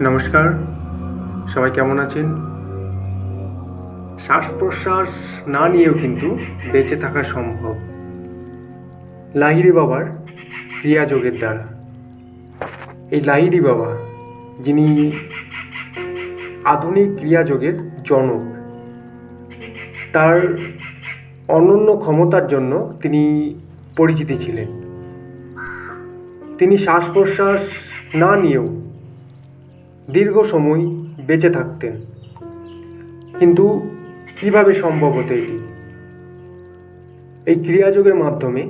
নমস্কার। সবাই কেমন আছেন? শ্বাস প্রশ্বাস না নিয়েও কিন্তু বেঁচে থাকা সম্ভব। লাহিড়ি বাবার ক্রিয়াযোগের দ্বারা। এই লাহিড়ি বাবা, যিনি আধুনিক ক্রিয়াযোগের জনক, তার অনন্য ক্ষমতার জন্য তিনি পরিচিতি ছিলেন। তিনি শ্বাস প্রশ্বাস না নিয়েও দীর্ঘ সময় বেঁচে থাকতেন। কিন্তু কীভাবে সম্ভব হতো এটি? এই ক্রিয়াযোগের মাধ্যমে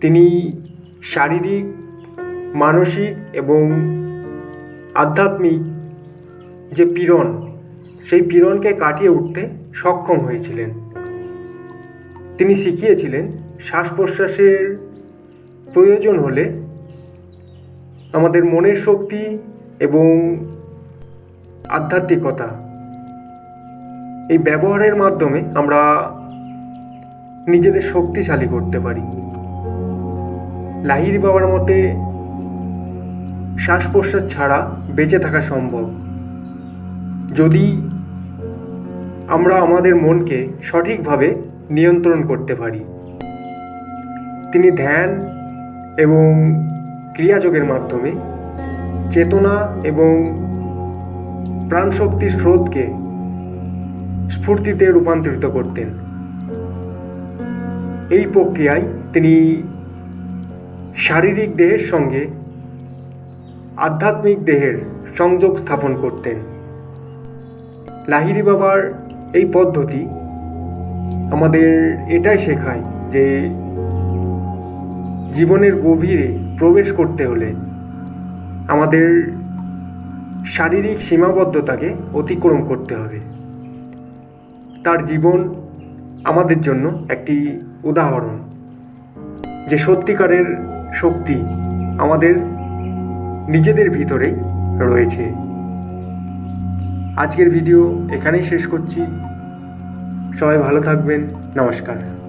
তিনি শারীরিক, মানসিক এবং আধ্যাত্মিক যে পীড়ন, সেই পীড়নকে কাটিয়ে উঠতে সক্ষম হয়েছিলেন। তিনি শিখিয়েছিলেন শ্বাস প্রশ্বাসের প্রয়োজন হলে আমাদের মনের শক্তি এবং আধ্যাত্মিকতা। এই ব্যবহারের মাধ্যমে আমরা নিজেদের শক্তিশালী করতে পারি। লাহিরি বাবার মতে শ্বাস প্রশ্বাস ছাড়া বেঁচে থাকা সম্ভব। যদি আমরা আমাদের মনকে সঠিকভাবে নিয়ন্ত্রণ করতে পারি। তিনি ধ্যান এবং ক্রিয়াযোগের মাধ্যমে চেতনা এবং প্রাণশক্তির স্রোতকে স্ফূর্তিতে রূপান্তরিত করতেন। এই প্রক্রিয়ায় তিনি শারীরিক দেহের সঙ্গে আধ্যাত্মিক দেহের সংযোগ স্থাপন করতেন। লাহিরি বাবার এই পদ্ধতি আমাদের এটাই শেখায় যে জীবনের গভীরে প্রবেশ করতে হলে আমাদের শারীরিক সীমাবদ্ধতাকে অতিক্রম করতে হবে। তার জীবন আমাদের জন্য একটি উদাহরণ, যে সত্যিকারের শক্তি আমাদের নিজেদের ভিতরেই রয়েছে। আজকের ভিডিও এখানেই শেষ করছি। সবাই ভালো থাকবেন। নমস্কার।